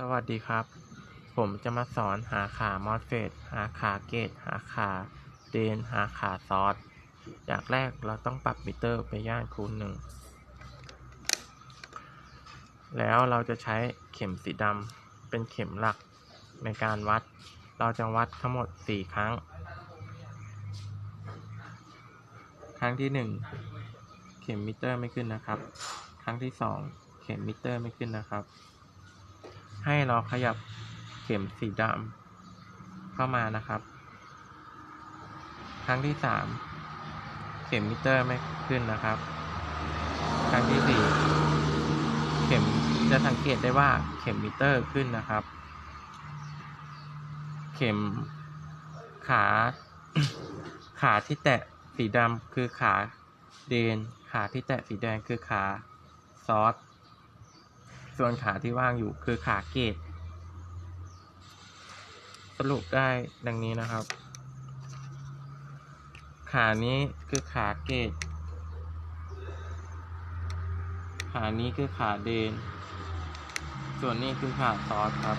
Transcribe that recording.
สวัสดีครับ ผมจะมาสอนหาขามอสเฟตหาขาเกต หาขาเดน หาขาซอส อย่างแรกเราต้องปรับมิเตอร์ไปย่านคูณหนึ่ง แล้วเราจะใช้เข็มสีดำเป็นเข็มหลักในการวัด เราจะวัดทั้งหมด 4 ครั้ง ครั้งที่ 1 เข็มมิเตอร์ไม่ขึ้นนะครับ ครั้งที่ 2 เข็มมิเตอร์ไม่ขึ้นนะครับ ให้เราขยับเข็มสีดำเข้ามานะครับ ครั้งที่สามเข็มมิเตอร์ไม่ขึ้นนะครับ ครั้งที่สี่เข็มจะสังเกตได้ว่าเข็มมิเตอร์ขึ้นนะครับ เข็มขาขาที่แตะสีดำคือขาเดน ขาที่แตะสีแดงคือขาซอส ส่วนขาที่ว่างอยู่คือขาเกตสรุปได้ดังนี้นะครับ ขานี้คือขาเกตขานี้คือขาเดน ส่วนนี้คือขาซอสครับ